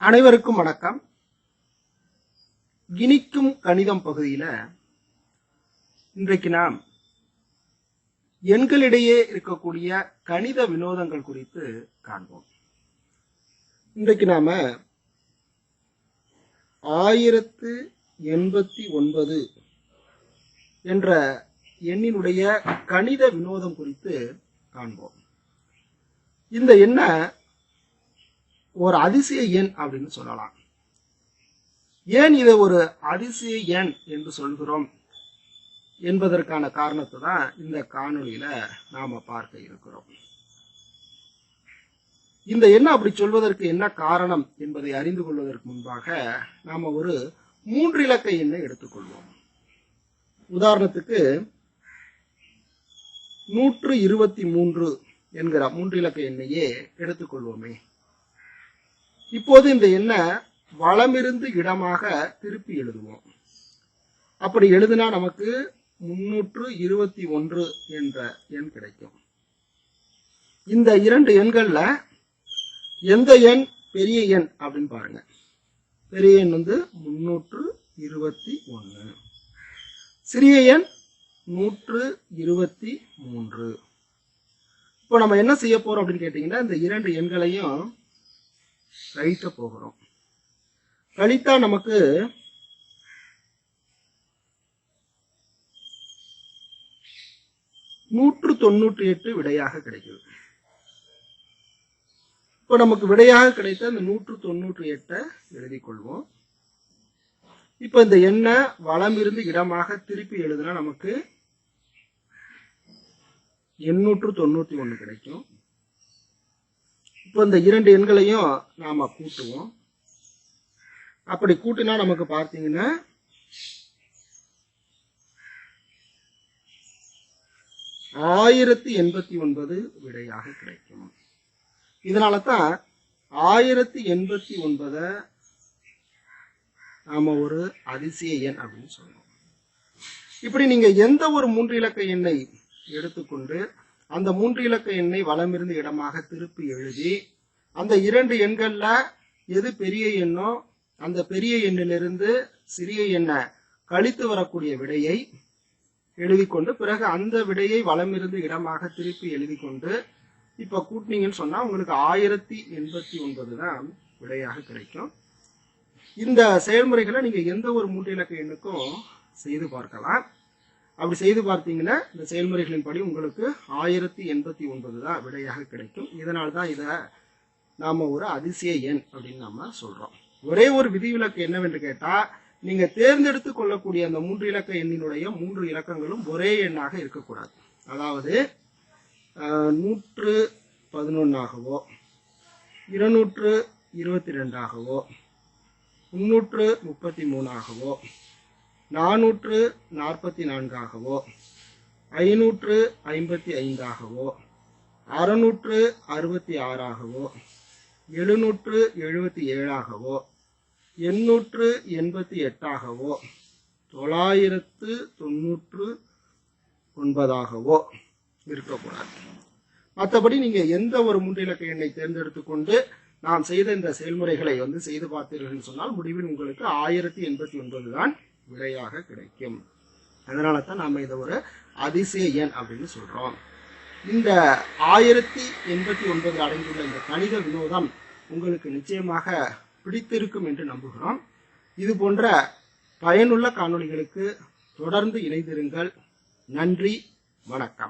அனைவருக்கும் வணக்கம். இனிக்கும் கணிதம் பகுதியில இன்றைக்கு நாம் எண்களிடையே இருக்கக்கூடிய கணித வினோதங்கள் குறித்து காண்போம். இன்றைக்கு நாம ஆயிரத்து எண்பத்தி ஒன்பது என்ற எண்ணினுடைய கணித வினோதம் குறித்து காண்போம். இந்த எண்ணை ஒரு அதிசய எண் அப்படின்னு சொல்லலாம். ஏன் இதை ஒரு அதிசய எண் என்று சொல்கிறோம் என்பதற்கான காரணத்தை தான் இந்த காணொலியில நாம பார்க்க இருக்கிறோம். இந்த எண்ணை அப்படி சொல்வதற்கு என்ன காரணம் என்பதை அறிந்து கொள்வதற்கு முன்பாக நாம ஒரு மூன்று இலக்க எண்ணை எடுத்துக்கொள்வோம். உதாரணத்துக்கு நூற்று இருபத்தி மூன்று என்கிற மூன்று இலக்க எண்ணையே எடுத்துக்கொள்வோமே. இப்போது இந்த எண்ணை வளமிருந்து இடமாக திருப்பி எழுதுவோம். அப்படி எழுதினா நமக்கு முன்னூற்று இருபத்தி ஒன்று என்ற எண் கிடைக்கும். இந்த இரண்டு எண்கள்ல எந்த எண் பெரிய எண் அப்படின்னு பாருங்க. பெரிய எண் வந்து முன்னூற்று இருபத்தி ஒன்று. சிறிய எண் நூற்று இருபத்தி மூன்று. இப்போ நம்ம என்ன செய்ய போறோம் அப்படின்னு கேட்டீங்கன்னா இந்த இரண்டு எண்களையும் கழிக்க போகிறோம். கழித்தா நமக்கு நூற்று தொண்ணூற்றி எட்டு விடையாக கிடைக்குது இப்போ நமக்கு விடையாக கிடைத்த அந்த நூற்று தொண்ணூற்றி எட்டை எழுதி கொள்வோம். இப்போ இந்த எண்ணை வளமிருந்து இடமாக திருப்பி எழுதுனா நமக்கு எண்ணூற்று தொண்ணூத்தி ஒன்று கிடைக்கும். இப்போ இந்த இரண்டு எண்களையும் நாம கூட்டுவோம். அப்படி கூட்டினா நமக்கு பார்த்தீங்கன்னா ஆயிரத்தி எண்பத்தி ஒன்பது விடையாக கிடைக்கும். இதனால தான் ஆயிரத்தி எண்பத்தி ஒன்பதை நாம ஒரு அதிசய எண் அப்படின்னு சொல்லுவோம் இப்படி நீங்க எந்த ஒரு மூன்று இலக்க எண்ணை எடுத்துக்கொண்டு அந்த மூன்று இலக்க எண்ணை வளமிருந்து இடமாக திருப்பி எழுதி அந்த இரண்டு எண்கள்ல எது பெரிய எண்ணோ அந்த பெரிய எண்ணிலிருந்து சிறிய எண்ணை கழித்து வரக்கூடிய விடையை எழுதி கொண்டு பிறகு அந்த விடையை வளமிருந்து இடமாக திருப்பி எழுதி கொண்டு இப்ப கூட்டினீங்கன்னு சொன்னா உங்களுக்கு ஆயிரத்தி எண்பத்தி ஒன்பது தான் விடையாக கிடைக்கும். இந்த செயல்முறைகளை நீங்க எந்த ஒரு மூன்று இலக்க எண்ணுக்கும் செய்து பார்க்கலாம். அப்படி செய்து பார்த்தீங்கன்னா இந்த செயல்முறைகளின் படி உங்களுக்கு ஆயிரத்தி எண்பத்தி ஒன்பது தான் விடையாக கிடைக்கும். இதனால்தான் இதை நாம ஒரு அதிசய எண் அப்படின்னு நம்ம சொல்றோம். ஒரே ஒரு விதிவிலக்கு என்னவென்று கேட்டா நீங்க தேர்ந்தெடுத்து கொள்ளக்கூடிய அந்த மூன்று இலக்க எண்ணினுடைய மூன்று இலக்கங்களும் ஒரே எண்ணாக இருக்கக்கூடாது. அதாவது நூற்று பதினொன்னாகவோ இருநூற்று இருபத்தி ரெண்டாகவோ முன்னூற்று முப்பத்தி மூணாகவோ நானூற்று நாற்பத்தி நான்காகவோ ஐநூற்று ஐம்பத்தி ஐந்தாகவோ அறுநூற்று அறுபத்தி ஆறாகவோ எழுநூற்று எழுபத்தி ஏழாகவோ எண்ணூற்று எண்பத்தி எட்டாகவோ தொள்ளாயிரத்து தொண்ணூற்று ஒன்பதாகவோ இருக்கக்கூடாது. மற்றபடி நீங்கள் எந்த ஒரு முன்னிலக்க எண்ணை தேர்ந்தெடுத்து கொண்டு நாம் செய்த இந்த செயல்முறைகளை வந்து செய்து பார்த்தீர்கள் சொன்னால் முடிவில் உங்களுக்கு ஆயிரத்தி எண்பத்தி ஒன்பது தான் விடையாக கிடைக்கும். அதனால தான் நாம் இதை ஒரு அதிசய எண் அப்படின்னு சொல்கிறோம் இந்த ஆயிரத்தி எண்பத்தி ஒன்பது அடங்கியுள்ள இந்த கணித வினோதம் உங்களுக்கு நிச்சயமாக பிடித்திருக்கும் என்று நம்புகிறோம். இது போன்ற பயனுள்ள காணொளிகளுக்கு தொடர்ந்து இணைந்திருங்கள். நன்றி வணக்கம்.